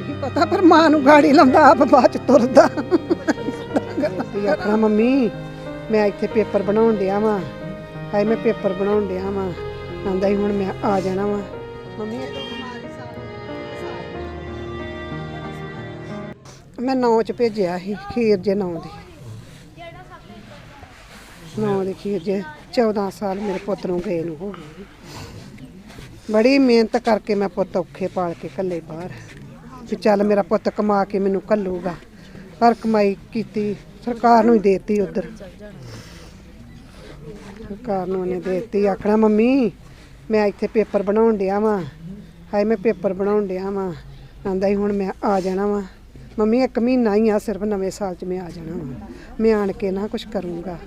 ਨਹੀਂ ਪਤਾ, ਪਰ ਮਾਂ ਨੂੰ ਗਾੜੀ ਲਾਉਂਦਾ, ਆਪ ਬਾਅਦ ਚ ਤੁਰਦਾ। ਤੇ ਆਖਣਾ, ਮੰਮੀ, ਮੈਂ ਇੱਥੇ ਪੇਪਰ ਬਣਾਉਣ ਡਿਆ ਵਾਂ। ਹਾਏ, ਮੈਂ ਪੇਪਰ ਬਣਾਉਣ ਡਿਆ ਵਾਂ। ਆਂਦਾ ਹੀ ਹੁਣ ਮੈਂ ਆ ਜਾਣਾ ਵਾਂ। ਮੰਮੀ, ਇਹ ਤਾਂ ਮੈਂ ਨੌ ਚ ਭੇਜਿਆ ਸੀ, ਖੀਰ ਜੇ ਨੌ ਦੀ। ਨੌ ਦੀ ਖੀਰ ਜੇ 14 ਸਾਲ ਮੇਰੇ ਪੁੱਤ ਨੂੰ ਗਏ ਨੂੰ ਹੋ ਗਏ। ਬੜੀ ਮਿਹਨਤ ਕਰਕੇ ਮੈਂ ਪੁੱਤ ਔਖੇ ਪਾਲ ਕੇ ਕੱਲੇ ਬਾਹਰ ਵੀ ਚੱਲ ਮੇਰਾ ਪੁੱਤ ਕਮਾ ਕੇ ਮੈਨੂੰ ਕੱਲੂਗਾ ਪਰ ਕਮਾਈ ਕੀਤੀ, ਸਰਕਾਰ ਨੂੰ ਹੀ ਦੇਤੀ ਉਧਰ। ਸਰਕਾਰ ਨੂੰ ਉਹਨੇ ਦੇਤੀ, ਆਖਣਾ, ਮੰਮੀ, ਮੈਂ ਇੱਥੇ ਪੇਪਰ ਬਣਾਉਣ ਡਿਆ ਵਾਂ। ਹਾਏ, ਮੈਂ ਪੇਪਰ ਬਣਾਉਣ ਡਿਆ ਵਾਂ। ਆਂਦਾ ਹੀ, ਹੁਣ ਮੈਂ ਆ ਜਾਣਾ ਵਾਂ। ਮੰਮੀ, ਇੱਕ ਮਹੀਨਾ ਹੀ ਆ, ਸਿਰਫ ਨਵੇਂ ਸਾਲ 'ਚ ਮੈਂ ਆ ਜਾਣਾ ਵਾਂ। ਮੈਂ ਆਣ ਕੇ ਨਾ ਕੁਝ ਕਰੂੰਗਾ।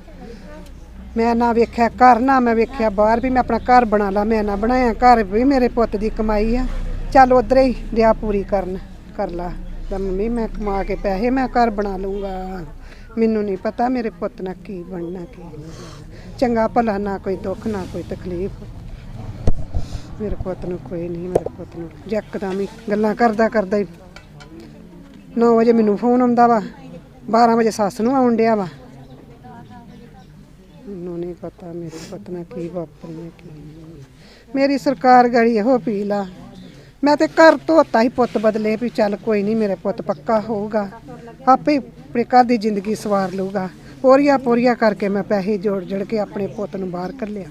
ਮੈਂ ਨਾ ਵੇਖਿਆ ਘਰ, ਨਾ ਮੈਂ ਵੇਖਿਆ ਬਾਹਰ ਵੀ ਮੈਂ ਆਪਣਾ ਘਰ ਬਣਾ ਲਾ, ਮੈਂ ਨਾ ਬਣਾਇਆ। ਘਰ ਵੀ ਮੇਰੇ ਪੁੱਤ ਦੀ ਕਮਾਈ ਆ। ਚੱਲ ਉਧਰ ਹੀ ਦਿਆ ਪੂਰੀ ਕਰਨ, ਕਰ ਲਾ। ਤਾਂ ਮੰਮੀ, ਮੈਂ ਕਮਾ ਕੇ ਪੈਸੇ ਮੈਂ ਘਰ ਬਣਾ ਲੂੰਗਾ ਮੈਨੂੰ ਨਹੀਂ ਪਤਾ ਮੇਰੇ ਪੁੱਤ ਨਾਲ ਕੀ ਬਣਨਾ, ਕੀ ਚੰਗਾ ਭਲਾ ਨਾ ਕੋਈ ਦੁੱਖ, ਨਾ ਕੋਈ ਤਕਲੀਫ। ਮੇਰੇ ਪੁੱਤ ਨੂੰ ਕੋਈ ਨਹੀਂ, ਮੇਰੇ ਪੁੱਤ ਨੂੰ ਜੱਕਦਮ ਹੀ ਗੱਲਾਂ ਕਰਦਾ ਕਰਦਾ ਹੀ 9 ਵਜੇ ਮੈਨੂੰ ਫੋਨ ਆਉਂਦਾ ਵਾ। 12 ਵਜੇ ਸੱਸ ਨੂੰ ਆਉਣ ਡਿਆ ਵਾ। ਮੈਨੂੰ ਨਹੀਂ ਪਤਾ, ਮੇਰੇ ਪੁੱਤ ਕੀ ਵਾਪਰਿਆ ਕੀ ਨਹੀਂ। ਮੇਰੀ ਸਰਕਾਰ ਗੜੀ ਇਹੋ ਅਪੀਲ ਆ। ਮੈਂ ਤੇ ਘਰ ਧੋਤਾ ਹੀ ਪੁੱਤ ਬਦਲੇ ਵੀ ਚੱਲ ਕੋਈ ਨਹੀਂ, ਮੇਰਾ ਪੁੱਤ ਪੱਕਾ ਹੋਊਗਾ। ਆਪੇ ਆਪਣੇ ਘਰ ਦੀ ਜ਼ਿੰਦਗੀ ਸਵਾਰ ਲਊਗਾ। ਪੋਰੀਆ ਪੋਰੀਆ ਕਰਕੇ ਮੈਂ ਪੈਸੇ ਜੋੜ ਜੜ ਕੇ ਆਪਣੇ ਪੁੱਤ ਨੂੰ ਬਾਹਰ ਕੱਲਿਆ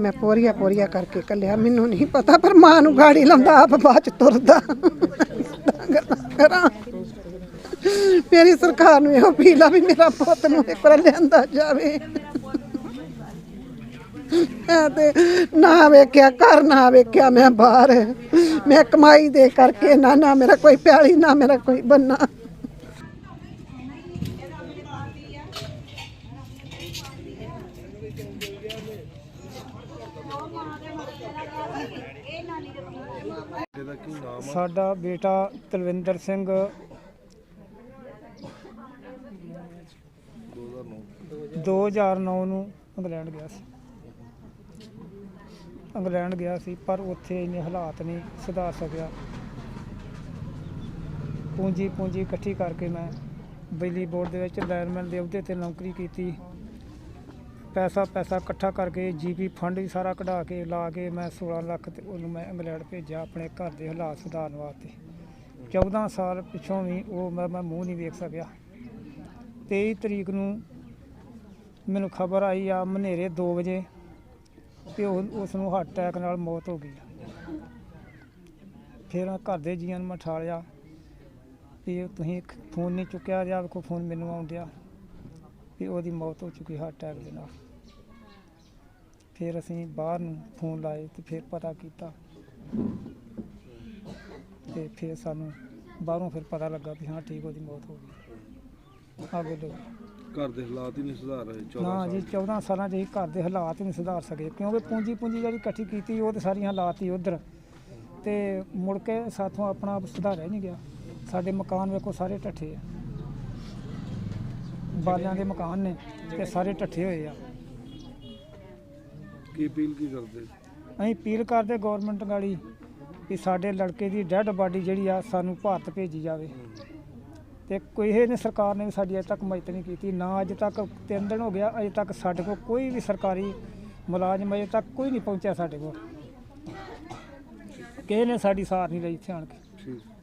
ਮੈਂ ਪੋਰੀਆ ਪੋਰੀਆ ਕਰਕੇ ਕੱਲਿਆ ਮੈਨੂੰ ਨਹੀਂ ਪਤਾ ਪਰ ਮਾਂ ਨੂੰ ਗਾੜੀ ਲਾਉਂਦਾ, ਆਪ ਬਾਅਦ ਚ ਤੁਰਦਾ ਕਰਾਂ ਮੇਰੀ ਸਰਕਾਰ ਨੂੰ ਇਹੋ ਅਪੀਲ ਆ ਵੀ ਮੇਰਾ ਪੁੱਤ ਨੂੰ ਇੱਕ ਵਾਰ ਲਿਆਂਦਾ ਜਾਵੇ। ਮੈਂ ਤੇ ਨਾ ਵੇਖਿਆ, ਘਰ ਨਾ ਵੇਖਿਆ ਮੈਂ ਬਾਹਰ। ਮੈਂ ਕਮਾਈ ਦੇ ਕਰਕੇ ਨਾ ਨਾ ਮੇਰਾ ਕੋਈ ਪਿਆਲੀ, ਨਾ ਮੇਰਾ ਕੋਈ ਬੰਨਾ। ਸਾਡਾ ਬੇਟਾ ਤਲਵਿੰਦਰ ਸਿੰਘ 2009 ਨੂੰ ਇੰਗਲੈਂਡ ਗਿਆ ਸੀ। ਇੰਗਲੈਂਡ ਗਿਆ ਸੀ, ਪਰ ਉੱਥੇ ਇੰਨੇ ਹਾਲਾਤ ਨਹੀਂ ਸੁਧਾਰ ਸਕਿਆ। ਪੂੰਜੀ ਪੂੰਜੀ ਇਕੱਠੀ ਕਰਕੇ ਮੈਂ ਬਿਜਲੀ ਬੋਰਡ ਦੇ ਵਿੱਚ ਲਾਇਰਮੈਨ ਦੇ ਅਹੁਦੇ ਤੇ ਨੌਕਰੀ ਕੀਤੀ। ਪੈਸਾ ਪੈਸਾ ਇਕੱਠਾ ਕਰਕੇ ਜੀਪੀ ਫੰਡ ਵੀ ਸਾਰਾ ਕਢਾ ਕੇ ਲਾ ਕੇ ਮੈਂ 16 ਲੱਖ ਤੇ ਉਹਨੂੰ ਮੈਂ ਇੰਗਲੈਂਡ ਭੇਜਿਆ ਆਪਣੇ ਘਰ ਦੇ ਹਾਲਾਤ ਸੁਧਾਰਨ ਵਾਸਤੇ। 14 ਸਾਲ ਪਿੱਛੋਂ ਵੀ ਉਹ ਮੈਂ ਮੈਂ ਮੂੰਹ ਨਹੀਂ ਵੇਖ ਸਕਿਆ। 23 ਤਰੀਕ ਨੂੰ ਮੈਨੂੰ ਖਬਰ ਆਈ ਆ ਮਨੇਰੇ 2 ਵਜੇ ਕਿ ਉਹ ਉਸ ਨੂੰ ਹਾਰਟ ਅਟੈਕ ਨਾਲ ਮੌਤ ਹੋ ਗਈ। ਫਿਰ ਘਰ ਦੇ ਜੀਆਂ ਨੂੰ ਮੈਂ ਠਾਲਿਆ ਵੀ ਤੁਸੀਂ ਫੋਨ ਨਹੀਂ ਚੁੱਕਿਆ ਜਾਂ ਕੋਈ ਫੋਨ ਮੈਨੂੰ ਆਉਣ ਡਿਆ ਵੀ ਉਹਦੀ ਮੌਤ ਹੋ ਚੁੱਕੀ ਹਾਰਟ ਅਟੈਕ ਦੇ ਨਾਲ। ਫਿਰ ਅਸੀਂ ਬਾਹਰ ਨੂੰ ਫੋਨ ਲਾਏ ਤੇ ਫਿਰ ਪਤਾ ਕੀਤਾ ਤੇ ਫਿਰ ਸਾਨੂੰ ਬਾਹਰੋਂ ਫਿਰ ਪਤਾ ਲੱਗਾ ਵੀ ਹਾਂ ਠੀਕ ਉਹਦੀ ਮੌਤ ਹੋ ਗਈ। ਆ ਬੋਲੋ ਘਰ ਦੇ ਹਾਲਾਤ ਹੀ ਨਹੀਂ ਸੁਧਾਰ ਰਹੇ 14 ਨਾ ਜੀ ਸਾਲ। 14 ਸਾਲਾਂ 'ਚ ਅਸੀਂ ਘਰ ਦੇ ਹਾਲਾਤ ਨਹੀਂ ਸੁਧਾਰ ਸਕੇ ਕਿਉਂਕਿ ਪੂੰਜੀ ਪੂੰਜੀ ਜਿਹੜੀ ਇਕੱਠੀ ਕੀਤੀ ਉਹ ਤੇ ਸਾਰੀਆਂ ਹਾਲਾਤ ਹੀ ਉਧਰ। ਤੇ ਮੁੜ ਕੇ ਸਾਥੋਂ ਆਪਣਾ ਆਪ ਸੁਧਾਰਿਆ ਹੀ ਨਹੀਂ ਗਿਆ। ਸਾਡੇ ਮਕਾਨ ਵੇਖੋ ਸਾਰੇ ਢੱਠੇ ਆ। ਬਾਲਿਆਂ ਦੇ ਮਕਾਨ ਨੇ ਤੇ ਸਾਰੇ ਢੱਠੇ ਹੋਏ ਆ। ਕੀ ਅਪੀਲ ਕੀ ਕਰਦੇ? ਅਸੀਂ ਅਪੀਲ ਕਰਦੇ ਗਵਰਨਮੈਂਟ ਗਾੜੀ ਕਿ ਸਾਡੇ ਲੜਕੇ ਦੀ ਡੈੱਡ ਬਾਡੀ ਜਿਹੜੀ ਆ ਸਾਨੂੰ ਭਾਰਤ ਭੇਜੀ ਜਾਵੇ। ਤੇ ਕੋਈ ਇਹ ਨੇ ਸਰਕਾਰ ਨੇ ਵੀ ਸਾਡੀ ਅਜੇ ਤੱਕ ਮਦਦ ਨਹੀਂ ਕੀਤੀ, ਨਾ ਅੱਜ ਤੱਕ ਤਿੰਨ ਦਿਨ ਹੋ ਗਿਆ, ਅਜੇ ਤੱਕ ਸਾਡੇ ਕੋਲ ਕੋਈ ਵੀ ਸਰਕਾਰੀ ਮੁਲਾਜ਼ਮ ਅਜੇ ਤੱਕ ਕੋਈ ਨਹੀਂ ਪਹੁੰਚਿਆ ਸਾਡੇ ਕੋਲ। ਕਿਸੇ ਨੇ ਸਾਡੀ ਸਾਰ ਨਹੀਂ ਲਈ ਇੱਥੇ ਆਣ ਕੇ। ਠੀਕ।